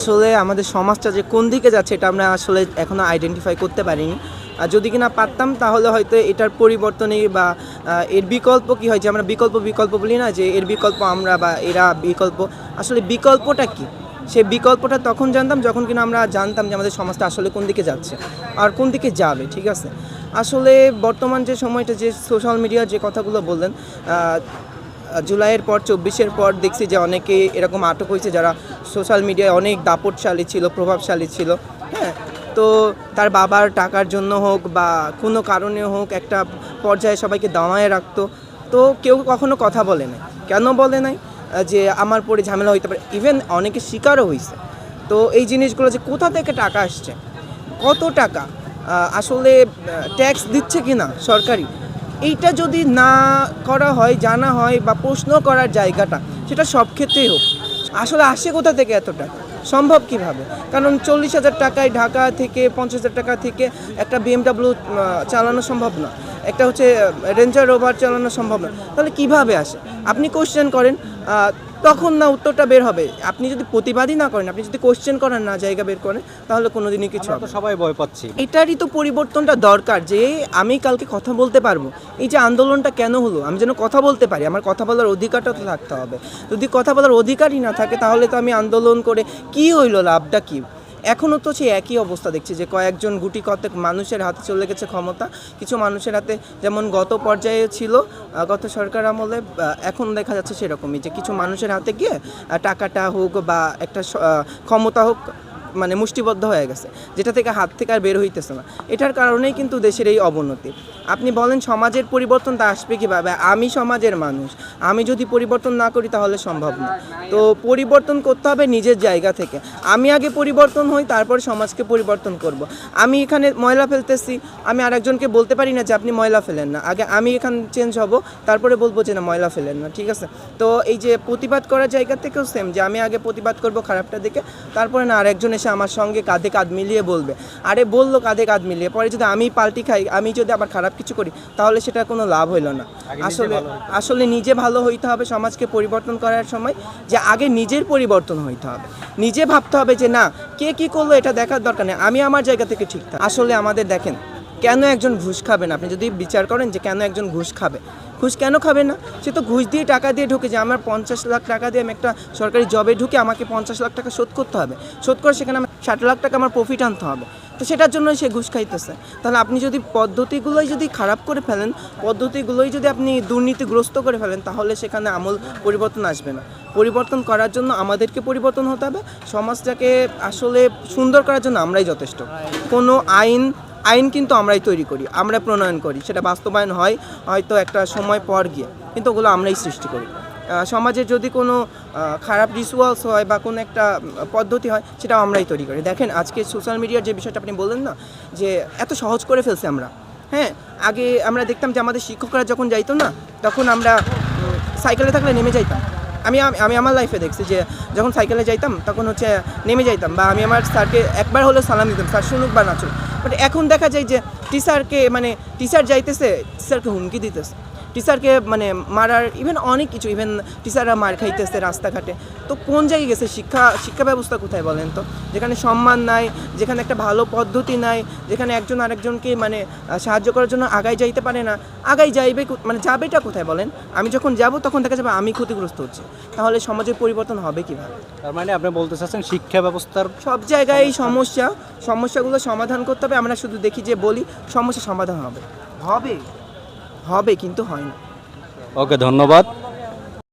আসলে আমাদের সমাজটা যে কোন দিকে যাচ্ছে এটা আমরা আসলে এখনও আইডেন্টিফাই করতে পারিনি। আর যদি কিনা পারতাম, তাহলে হয়তো এটার পরিবর্তনে বা এর বিকল্প কি হয়? যে আমরা বিকল্প বিকল্প বলি না যে এর বিকল্প আমরা বা এরা বিকল্প। আসলে বিকল্পটা কি? সেই বিকল্পটা তখন জানতাম যখন কিনা আমরা জানতাম যে আমাদের সমাজটা আসলে কোন দিকে যাচ্ছে আর কোন দিকে যাবে, ঠিক আছে? আসলে বর্তমান যে সময়টা যে সোশ্যাল মিডিয়ার যে কথাগুলো বললেন জুলাইয়ের পর, চব্বিশের পর দেখছি যে অনেকে এরকম আটক হয়েছে যারা সোশ্যাল মিডিয়ায় অনেক দাপটশালী ছিল, প্রভাবশালী ছিল হ্যাঁ? তো তার বাবার টাকার জন্য হোক বা কোনো কারণে হোক একটা পর্যায়ে সবাইকে দামায় রাখতো। তো কেউ কখনো কথা বলে নাই। কেন বলে নাই? যে আমার পরে ঝামেলা হইতে পারে। ইভেন অনেকে শিকারও হয়েছে তো এই জিনিসগুলো যে কোথা থেকে টাকা আসছে? কত টাকা? আসলে ট্যাক্স দিচ্ছে কি না সরকারি? এইটা যদি না করা হয়, জানা হয় বা প্রশ্ন করার জায়গাটা, সেটা সব ক্ষেত্রেই হোক। আসলে আসে কোথা থেকে এতটা? সম্ভব কীভাবে? কারণ চল্লিশ হাজার টাকায় ঢাকা থেকে, পঞ্চাশ হাজার টাকা থেকে একটা বিএমডাব্লিউ চালানো সম্ভব না। একটা হচ্ছে রেঞ্জার ওভার চালানো সম্ভব না। তাহলে কীভাবে আসে? আপনি কোশ্চেন করেন তখন না উত্তরটা বের হবে। আপনি যদি প্রতিবাদই না করেন আপনি যদি কোশ্চেন করেন না জায়গা বের করেন তাহলে কোনোদিনই কিছু হবে তো সবাই ভয় পাচ্ছি। এটারই তো পরিবর্তনটা দরকার যে আমি কালকে কথা বলতে পারব। এই যে আন্দোলনটা কেন হলো? আমি যেন কথা বলতে পারি আমার কথা বলার অধিকারটা তো থাকতে হবে। যদি কথা বলার অধিকারই না থাকে তাহলে তো আমি আন্দোলন করে কি হইল লাভটা কি? এখনও তো সেই একই অবস্থা দেখছি যে কয়েকজন গুটি কতক মানুষের হাতে চলে গেছে ক্ষমতা। কিছু মানুষের হাতে যেমন গত পর্যায়ে ছিল গত সরকার আমলে এখন দেখা যাচ্ছে সেরকমই যে কিছু মানুষের হাতে গিয়ে টাকাটা হোক বা একটা ক্ষমতা হোক মানে মুষ্টিবদ্ধ হয়ে গেছে, যেটা থেকে হাত থেকে আর বের হইতেছে না। এটার কারণেই কিন্তু দেশের এই অবনতি। আপনি বলেন সমাজের পরিবর্তনটা আসবে কীভাবে? আমি সমাজের মানুষ। আমি যদি পরিবর্তন না করি তাহলে সম্ভব না। তো পরিবর্তন করতে হবে নিজের জায়গা থেকে। আমি আগে পরিবর্তন হই, তারপর সমাজকে পরিবর্তন করব। আমি এখানে ময়লা ফেলতেছি। আমি আরেকজনকে বলতে পারি না যে আপনি ময়লা ফেলেন না। আগে আমি এখানে চেঞ্জ হব, তারপরে বলব যে না, ময়লা ফেলেন না, ঠিক আছে? তো এই যে প্রতিবাদ করার জায়গা থেকেও সেম যে আমি আগে প্রতিবাদ করব খারাপটা দেখে, তারপরে না আরেকজন এসে আমার সঙ্গে কাঁধে কাঁধ মিলিয়ে বলবে। আরে বলল কাঁধে কাঁধ মিলিয়ে পরে যদি আমি পাল্টি খাই আমি যদি আবার খারাপ কিছু করি তাহলে সেটা কোনো লাভ হইল না। আসলে আসলে নিজে ভালো হইতে হবে সমাজকে পরিবর্তন করার সময় যে আগে নিজের পরিবর্তন হইতে হবে। নিজে ভাবতে হবে যে না কে কি করল এটা দেখার দরকার নেই আমি আমার জায়গা থেকে ঠিক থাকি। আসলে আমাদের দেখেন কেন একজন ঘুষ খাবেন আপনি যদি বিচার করেন যে কেন একজন ঘুষ খাবে। ঘুষ কেন খাবে না? সে তো ঘুষ দিয়ে টাকা দিয়ে ঢুকে যে আমার পঞ্চাশ লাখ টাকা দিয়ে আমি একটা সরকারি জবে ঢুকে আমাকে পঞ্চাশ লাখ টাকা শোধ করতে হবে। শোধ করে সেখানে আমার ষাট লাখ টাকা আমার প্রফিট আনতে হবে। তো সেটার জন্যই সে ঘুষ খাইতেছে। তাহলে আপনি যদি পদ্ধতিগুলোই যদি খারাপ করে ফেলেন, পদ্ধতিগুলোই যদি আপনি দুর্নীতিগ্রস্ত করে ফেলেন, তাহলে সেখানে আমল পরিবর্তন আসবে না। পরিবর্তন করার জন্য আমাদেরকে পরিবর্তন হতে হবে। সমাজটাকে আসলে সুন্দর করার জন্য আমরাই যথেষ্ট। কোনো আইন আইন কিন্তু আমরাই তৈরি করি, আমরা প্রণয়ন করি, সেটা বাস্তবায়ন হয় হয়তো একটা সময় পর গিয়ে, কিন্তু ওগুলো আমরাই সৃষ্টি করি। সমাজে যদি কোনো খারাপ রিচুয়ালস হয় বা কোনো একটা পদ্ধতি হয় সেটা আমরাই তৈরি করি। দেখেন, আজকে সোশ্যাল মিডিয়ার যে বিষয়টা আপনি বললেন না, যে এত সহজ করে ফেলছে আমরা হ্যাঁ? আগে আমরা দেখতাম যে আমাদের শিক্ষকরা যখন যাইতো না, তখন আমরা সাইকেলে থাকলে নেমে যাইতাম। আমি আমি আমার লাইফে দেখছি যে, যখন সাইকেলে যাইতাম, তখন হচ্ছে, নেমে যাইতাম বা আমি আমার স্যারকে একবার হলেও সালাম দিতাম, স্যার, শুনুক বা নাচুক বাট এখন দেখা যায় যে টিচারকে মানে টিচার যাইতেছে টিচারকে হুমকি দিতেছে। টিচারকে মানে মারার ইভেন অনেক কিছু ইভেন টিচাররা মার খাইতেছে রাস্তাঘাটে। তো কোন জায়গায় গেছে? শিক্ষা শিক্ষা ব্যবস্থা কোথায় বলেন তো? যেখানে সম্মান নাই যেখানে একটা ভালো পদ্ধতি নাই যেখানে একজন আরেকজনকে মানে সাহায্য করার জন্য আগাই যাইতে পারে না। আগাই যাইবে মানে যাবেটা কোথায় বলেন? আমি যখন যাব তখন দেখা যাবে আমি ক্ষতিগ্রস্ত হচ্ছি। তাহলে সমাজের পরিবর্তন হবে কীভাবে? তার মানে আপনি বলতে চাচ্ছেন শিক্ষা ব্যবস্থার সব জায়গায় এই সমস্যা সমস্যাগুলো সমাধান করতে হবে। আমরা শুধু দেখি যে বলি সমস্যা সমাধান হবে। হবে। হবে কিন্তু হয় না। ওকে ধন্যবাদ।